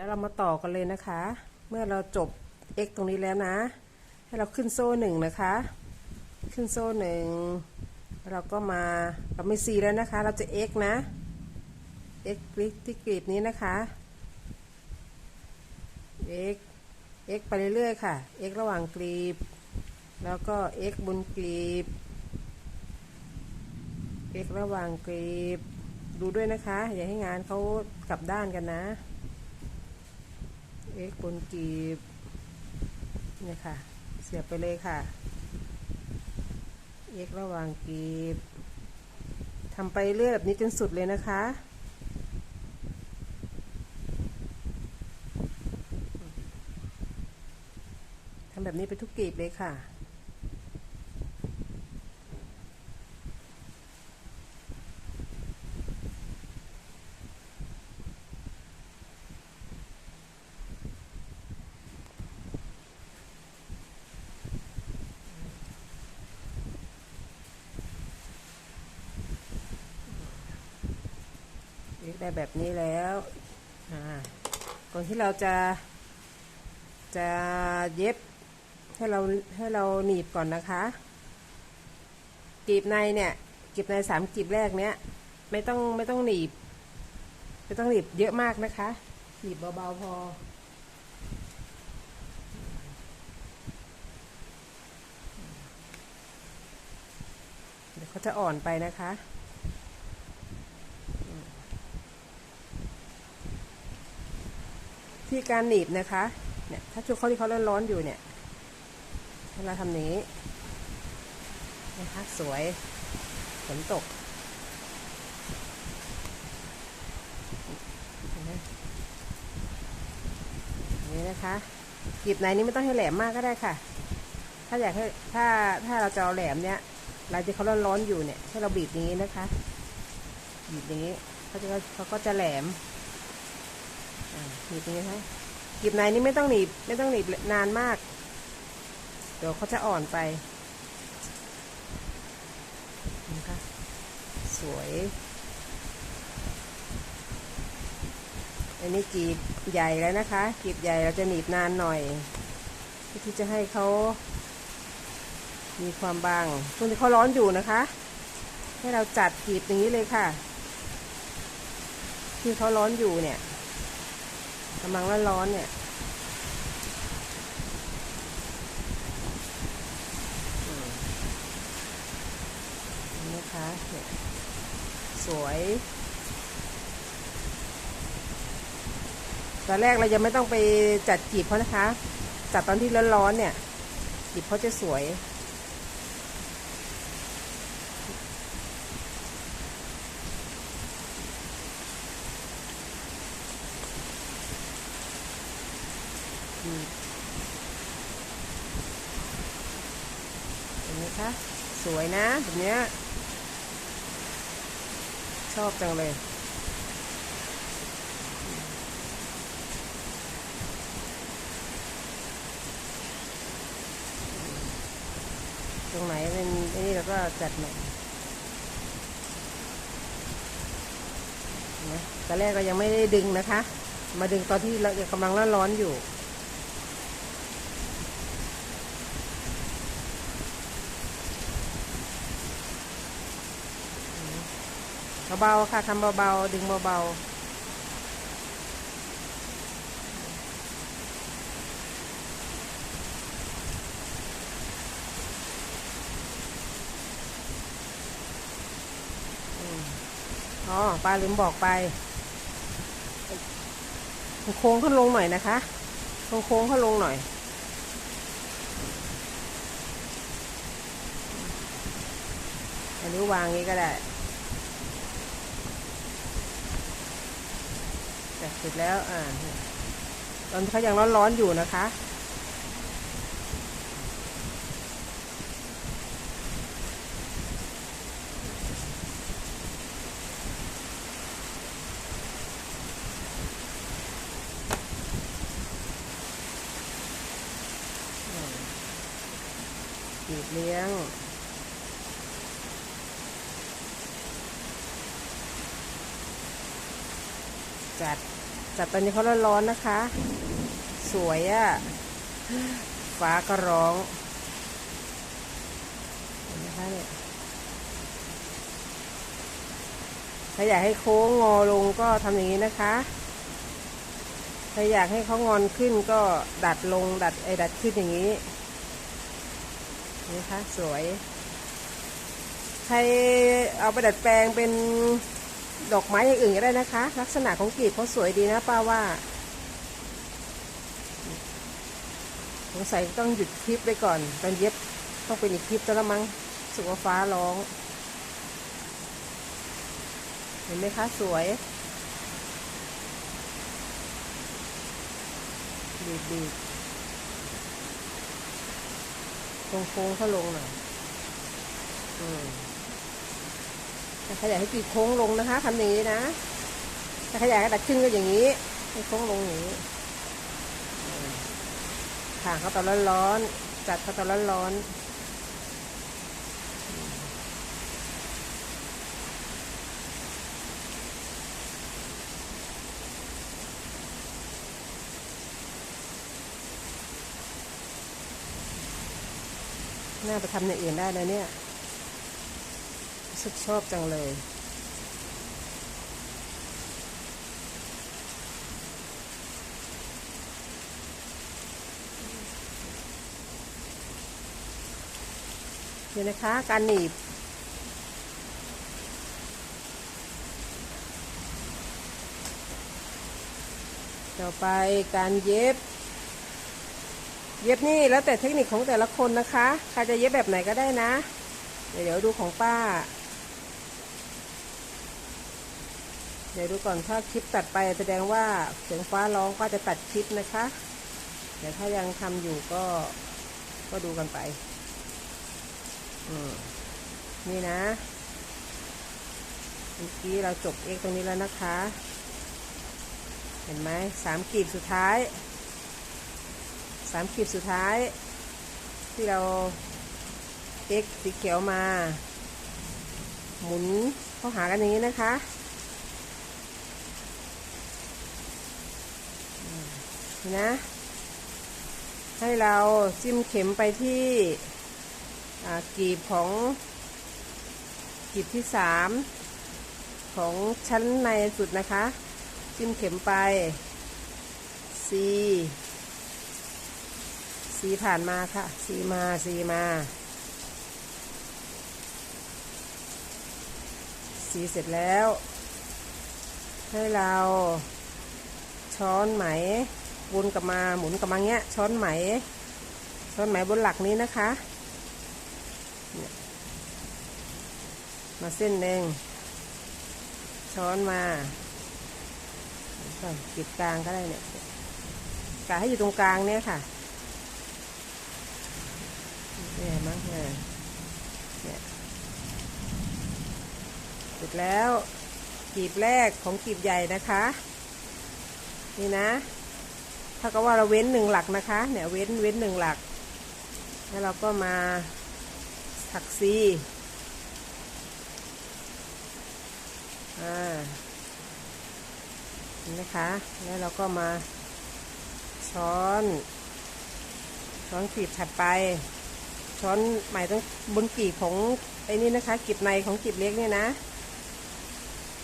แล้วเรามาต่อกันเลยนะคะ เมื่อเราจบ x ตรงนี้แล้วนะ ให้เราขึ้นโซ่หนึ่งนะคะ ขึ้นโซ่หนึ่งเราก็มาเราไม่ c แล้วนะคะ เราจะ x นะ x คลิกที่กลีบนี้นะคะ x x ไปเรื่อยๆค่ะ x ระหว่างกลีบ แล้วก็ x บนกลีบ x ระหว่างกลีบ ดูด้วยนะคะ อย่าให้งานเขากลับด้านกันนะ x บนกลีบเนี่ยค่ะ เสียบไปเลยค่ะ เอกระหว่างกีบทำไปเรื่อยแบบนี้จนสุดเลยนะคะทำแบบนี้ไปทุกกีบเลยค่ะ ได้แบบนี้แล้วก่อนที่เราจะ จะเย็บให้เราให้เราหนีบก่อนนะคะกีบในเนี่ยกีบในสามกีบแรกเนี้ยไม่ต้องไม่ต้องหนีบ ไม่ต้องหนีบเยอะมากนะคะหนีบเบาๆพอเดี๋ยวเขาจะอ่อนไปนะคะ ที่การหนีบนะคะเนี่ยถ้าชุดเขาที่เขาร้อนๆอยู่เนี่ยให้เราทำนี้นะคะสวยฝนตกเห็นไหมนี้นะคะกรีบในนี้ไม่ต้องให้แหลมมากก็ได้ค่ะ ถ้าอยากให้ถ้าถ้าเราจะเอาแหลมเนี้ยเราจะเขาร้อนๆอยู่เนี่ยให้เราบีบนี้นะคะบีบอย่างนี้เขาจะเขาก็จะแหลม หนีบย่างนี้ค่ะหนีบในนี่ไม่ต้องหนีบไม่ต้องหนีบนานมาก เดี๋ยวเขาจะอ่อนไปนะคะสวยอันนี้กีบใหญ่แล้วนะคะกีบใหญ่เราจะหนีบนานหน่อยเพื่อที่จะให้เขามีความบางช่วงที่เขาร้อนอยู่นะคะ ให้เราจัดกีบอย่างนี้เลยค่ะ ที่เขาร้อนอยู่เนี่ย กำลังร้อนๆเนี่ยอืมเห็นไหมคะเนี่ยสวยตอนแรกเรายังไม่ต้องไปจัดจีบเขานะคะ จัดตอนที่ร้อนๆเนี่ยจีบเขาจะสวย อืมเห็นไหมคะ สวยนะแบบเนี้ยชอบจังเลยตรงไหนเป็นไอ้นี่เราก็จัดใหม่เห็นไหมตอนแรกเรายังไม่ได้ดึงนะคะ มาดึงตอนที่เรากำลังร้อนๆอยู่ เบาๆค่ะทำเบาๆดึงเบาๆอ๋อปลาลืมบอกไป โค้งเขาลงหน่อยนะคะโค้งเขาลงหน่อย อันนี้วางงี้ก็ได้ แต่ เสร็จแล้วอ่าตอนเขายังร้อนๆอยู่นะคะ จีบเลี้ยง จัดแต่ตอนนี้เขาร้อนๆนะคะ สวยอะ่ะ ฟ้าก็ร้องเห็นไหมคะเนี่ยถ้าอยากให้โค้งงอลงก็ทำอย่างนี้นะคะ ถ้าอยากให้เขางอนขึ้นก็ดัดลงดัดไอ้ดัดขึ้นอย่างนี้เห็นไหมคะสวย ใครเอาไปดัดแปลงเป็น ดอกไม้อย่างอื่นก็ได้นะคะ ลักษณะของกลีบเขาสวยดีนะป้าว่าสงสัยต้องหยุดคลิปไปก่อนตอนเย็บต้องเป็นอีกคลิปแล้วละมั้งสุกว่าฟ้าร้อง เห็นไหมคะสวยดีดีตรงโค้งเขาลงหน่อยอืม ถ้ายให้กีดโค้งลงนะคะทำอย่างนี้นะถ้าใครอยากให้ดัดขึ้นก็อย่างนี้ให้โค้งลงอย่างนี้อืมผ่าเขาตอนร้อนๆจัดเขาตอนร้อนๆน่าไปทำอย่างอื่นได้เลยเนี่ย สึกชอบจังเลยเดี๋ยวนะคะ การหนีบต่อไปการเย็บ เย็บนี่แล้วแต่เทคนิคของแต่ละคนนะคะ ใครจะเย็บแบบไหนก็ได้นะ เดี๋ยวเดี๋ยวดูของป้า เดี๋ยวดูก่อนถ้าคลิปตัดไปแสดงว่าเสียงฟ้าร้องก็จะตัดคลิปนะคะ เดี๋ยวถ้ายังทำอยู่ก็ก็ดูกันไปอนี่นะเมื่อกี้เราจบเอกตรงนี้แล้วนะคะ เห็นไหมสามกีบสุดท้ายสามกีบสุดท้าย ที่เราเอกสีเขียวมา หมุนเข้าหากันอย่างนี้นะคะอืม นะ ให้เราจิ้มเข็มไปที่กีบของกีบที่สามของชั้นในสุดนะคะ จิ้มเข็มไป C C ผ่านมาค่ะ C มา C มา C เสร็จแล้ว ให้เราช้อนไหม วนกลับมาหมุนกลับมาเงี้ย ช้อนไหม ช้อนไหมบนหลักนี้นะคะ มาเส้นหนึ่งช้อนมาก่อนปิดกลางก็ได้เนี่ยกะให้อยู่ตรงกลางเนี่ยค่ะเนี่ยมั้งเนี่ยเนี่ยปิดแล้วกีบแรกของกีบใหญ่นะคะ นี่นะ ถ้าก็ว่าเราเว้นหนึ่งหลักนะคะ เนี่ยเว้นเว้นหนึ่งหลัก แล้วเราก็มาถักซีอ่าเห็นไหมคะ แล้วเราก็มาช้อนช้อนกีบถัดไป ช้อนหม่ต้องบนกีบของไอ้นี่นะคะกีบในของกีบเล็กเนี่ยนะ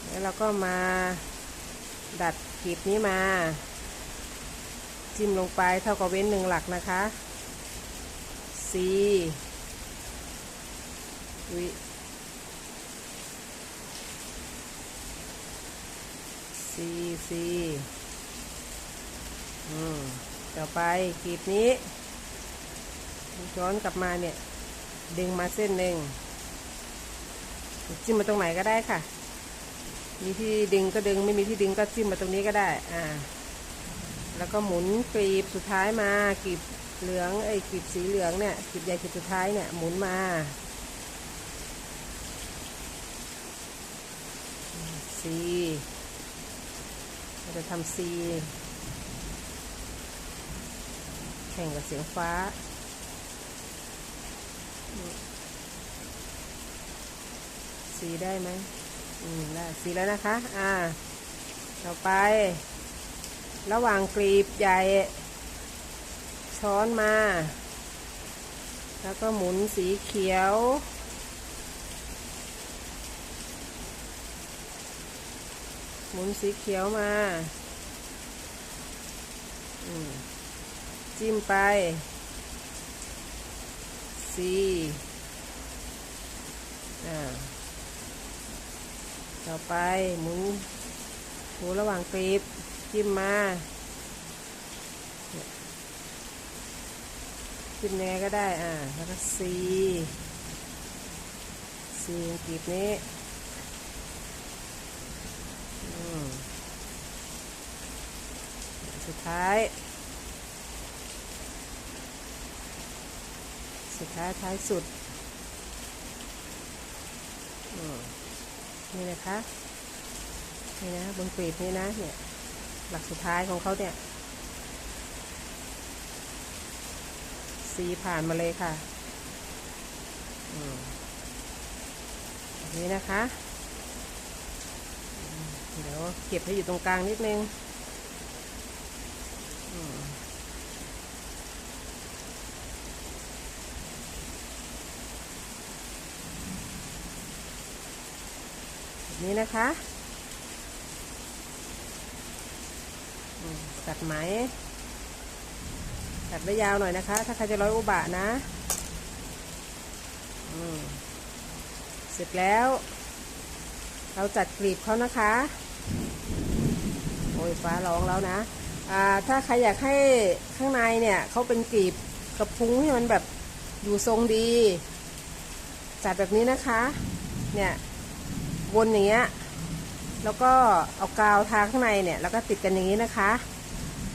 แล้วเราก็มาดัดกีบนี้มา จิ้มลงไปเท่ากับเว้นหนึ่งหลักนะคะ C วิ C C อืมต่อไปกีบนี้ย้อนกลับมาเนี่ย ดึงมาเส้นหนึ่งจิ้มมาตรงไหนก็ได้ค่ะ มีที่ดึงก็ดึงไม่มีที่ดึงก็จิ้มมาตรงนี้ก็ได้ อ่า แล้วก็หมุนกลีบสุดท้ายมากลีบเหลืองไอ้กลีบสีเหลืองเนี่ยกลีบใหญ่กลีบสุดท้ายเนี่ยหมุนมาซีเราจะทำซีแข่งกับเสียงฟ้าสีได้ไหมอืมได้สีแล้วนะคะ อ่า ต่อไป ระหว่างกรีบใหญ่ ช้อนมา แล้วก็หมุนสีเขียว หมุนสีเขียวมาจิ้มไปสีอ่าต่อไปหมุนหมุนระหว่างกรีบ จิ้มมาจิ้มยังไงก็ได้อ่าแล้วก็ซีซีกรีบนี้อืมสุดท้าย สุดท้ายท้ายสุดอืมนี่นะคะ นี่นะบนกรีบนี่นะเนี่ย หลักสุดท้ายของเขาเนี่ย สีผ่านมาเลยค่ะแบบนี่นะคะ เดี๋ยวเก็บให้อยู่ตรงกลางนิดนึงนี้นะคะอืม ตัดไหม ตัดไว้ยาวหน่อยนะคะ ถ้าใครจะร้อยอุบะนะเสร็จแล้ว เราจัดกลีบเขานะคะ โอ้ยฟ้าร้องแล้วนะอ่าถ้าใครอยากให้ข้างในเนี่ยเขาเป็นกลีบกระพุ้งให้มันแบบอยู่ทรงดี จัดแบบนี้นะคะ เนี่ยวนอย่างเงี้ย แล้วก็เอากาวทาข้างในเนี่ยแล้วก็ติดกันอย่างนี้นะคะ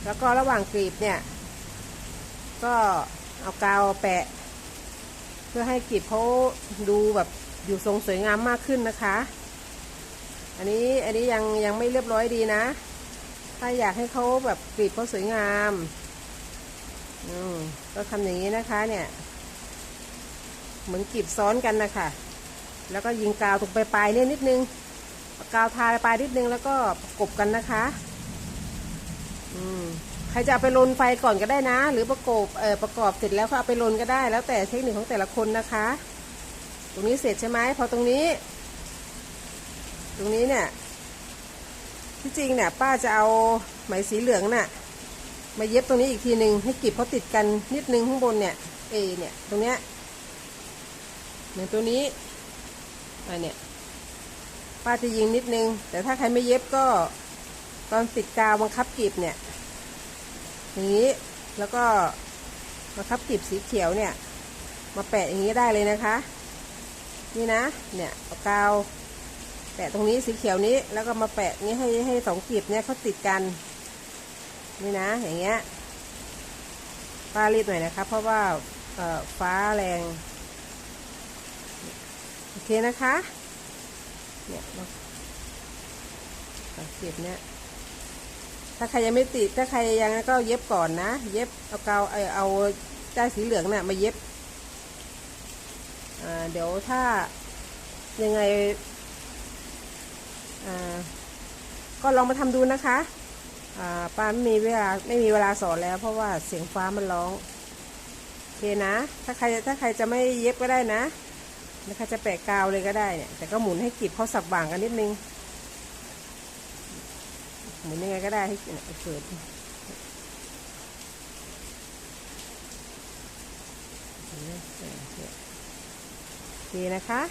แล้วก็ระหว่างกลีบเนี่ย ก็เอากาวแปะ เพื่อให้กลีบเขาดูแบบอยู่ทรงสวยงามมากขึ้นนะคะ อันนี้อันนี้ยังยังไม่เรียบร้อยดีนะ ถ้าอยากให้เขาแบบกลีบเขาสวยงามอืมก็ทำอย่างนี้นะคะเนี่ย เหมือนกลีบซ้อนกันนะคะแล้วก็ยิงกาวตรงปลายๆเนี่ยนิดนึง กาวทาปลายนิดนึงแล้วก็ประกบกันนะคะ อืมใครจะเอาไปลนไฟก่อนก็ได้นะ หรือประกอบเออประกอบเสร็จแล้วก็เอาไปลนก็ได้ แล้วแต่เทคนิคของแต่ละคนนะคะ ตรงนี้เสร็จใช่ไหมพอตรงนี้ ตรงนี้เนี่ย ที่จริงเนี่ย ป้าจะเอาไหมสีเหลืองน่ะ มาเย็บตรงนี้อีกทีหนึ่งให้กลีบเขาติดกันนิดนึงข้างบนเนี่ย เอเนี่ย ตรงเนี้ยเหมือนตัวนี้อันเนี่ย ป้าจะยิงนิดนึง แต่ถ้าใครไม่เย็บก็ตอนติดกาวบังคับกลีบเนี่ยอย่างนี้แล้วก็มาคับกลีบสีเขียวเนี่ย มาแปะอย่างนี้ได้เลยนะคะ นี่นะ เนี่ยเอากาวแปะตรงนี้สีเขียวนี้แล้วก็มาแปะนี้ให้ให้สองกลีบเนี่ยเขาติดกันนี่นะ อย่างเงี้ยป้ารีบหน่อยนะคะ เพราะว่าฟ้าแรง โอเคนะคะ เนี่ยเราสังเกตเนี่ย ถ้าใครยังไม่ติด ถ้าใครยังก็เย็บก่อนนะ เย็บเอากาวเอาได้สีเหลืองน่ะมาเย็บ อ่า เดี๋ยวถ้ายังไง อ่า ก็ลองมาทำดูนะคะ อ่า ป้าไม่มีเวลาไม่มีเวลาสอนแล้ว เพราะว่าเสียงฟ้ามันร้อง โอเคนะ ถ้าใครถ้าใครจะไม่เย็บก็ได้นะ นะคะจะแปะกาวเลยก็ได้เนี่ย แต่ก็หมุนให้กลีบเขาสับบ่างกันนิดนึง หมุนยังไงก็ได้ให้เกิดเห็นไหมเนี่ยโอเคนะคะ